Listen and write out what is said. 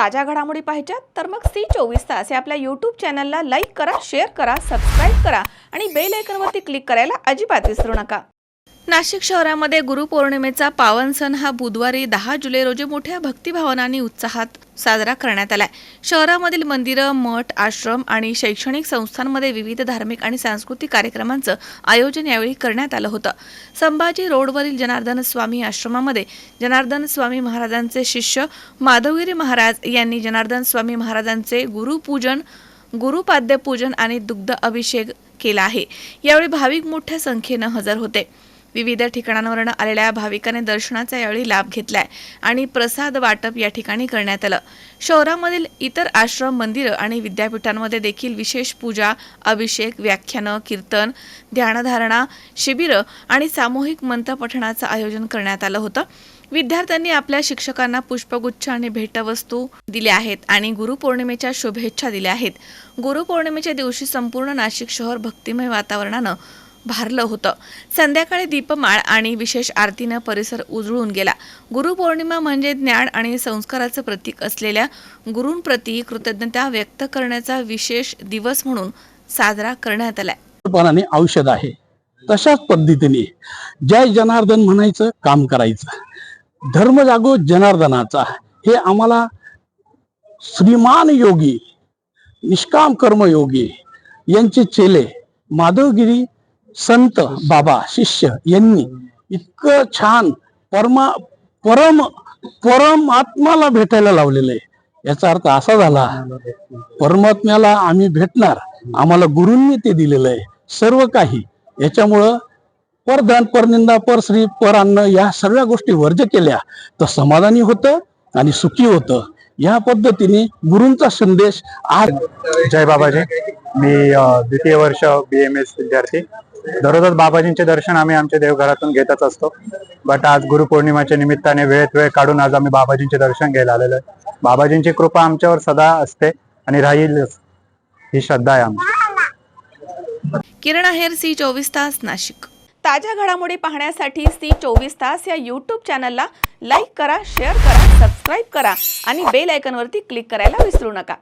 ताज्या घडामोडी पाहिजेत तर मग सी चोवीस तास या आपल्या यूट्यूब चॅनलला लाईक करा शेअर करा सबस्क्राईब करा आणि बेल आयकनवरती क्लिक करायला अजिबात विसरू नका. नाशिक शहरामध्ये गुरुपौर्णिमेचा पावन सण हा बुधवारी दहा जुलै रोजी मोठ्या भक्तिभावना उत्साहात साजरा करण्यात आलाय. शहरामधील मंदिरं मठ आश्रम आणि शैक्षणिक संस्थांमध्ये विविध धार्मिक आणि सांस्कृतिक कार्यक्रमांचं आयोजन यावेळी करण्यात आलं होतं. संभाजी रोडवरील जनार्दन स्वामी आश्रमामध्ये जनार्दन स्वामी महाराजांचे शिष्य माधवगिरी महाराज यांनी जनार्दन स्वामी महाराजांचे गुरुपूजन गुरुपाद्यपूजन आणि दुग्ध अभिषेक केला आहे. यावेळी भाविक मोठ्या संख्येनं हजर होते. विविध ठिकाणांवरून आलेल्या भाविकांनी दर्शनाचा यावेळी लाभ घेतलाय आणि प्रसाद वाटप या ठिकाणी करण्यात आलं. शहरामधील इतर आश्रम मंदिरं आणि विद्यापीठांमध्ये देखील विशेष पूजा अभिषेक व्याख्यानं कीर्तन ध्यानधारणा शिबिरं आणि सामूहिक मंत्रपठणाचं आयोजन करण्यात आलं होतं. विद्यार्थ्यांनी आपल्या शिक्षकांना पुष्पगुच्छ आणि भेटवस्तू दिल्या आहेत आणि गुरुपौर्णिमेच्या शुभेच्छा दिल्या आहेत. गुरुपौर्णिमेच्या दिवशी संपूर्ण नाशिक शहर भक्तिमय वातावरणानं भारलं होतं. संध्याकाळी दीपमाळ आणि विशेष आरतीनं परिसर उजळून गेला. गुरुपौर्णिमा म्हणजे ज्ञान आणि संस्काराचं प्रतीक असलेल्या गुरूंप्रती कृतज्ञता व्यक्त करण्याचा विशेष दिवस म्हणून साजरा करण्यात आलाय. औषध आहे. तशाच पद्धतीने जय जनार्दन म्हणायचं काम करायचं. धर्म जागो जनार्दनाचा. हे आम्हाला श्रीमान योगी निष्काम कर्मयोगी यांचे चेले माधवगिरी संत बाबा शिष्य यांनी इतकं छान परमा परम परमात्माला भेटायला लावलेलं आहे. याचा अर्थ असा झाला परमात्म्याला आम्ही भेटणार आम्हाला गुरूंनी ते दिलेलं आहे सर्व काही. याच्यामुळं परदान परनिंदा परश्री परान्न या सगळ्या गोष्टी वर्ज केल्या. तर समाधानी होतं आणि सुखी होतं. या पद्धतीने गुरूंचा संदेश आज जय बाबाजी. मी द्वितीय वर्ष बी एम एस विद्यार्थी. दररोजच बाबाजींचे दर्शन आम्ही आमच्या देवघरातून घेतच असतो. बट आज गुरुपौर्णिमेच्या निमित्ताने वेळेत वेळ काढून आज आम्ही बाबाजींचे दर्शन घ्यायला आलेलो आहे. बाबाजींची कृपा आमच्यावर सदा असते आणि राहील ही श्रद्धा आहे आमची. किरण आहेर सी चोवीस तास नाशिक. ताज्या घडामोडी पाहण्यासाठी सी चोवीस तास या यूट्यूब चॅनलला लाईक करा शेअर करा सबस्क्राईब करा आणि बेल आयकॉनवरती क्लिक करायला विसरू नका.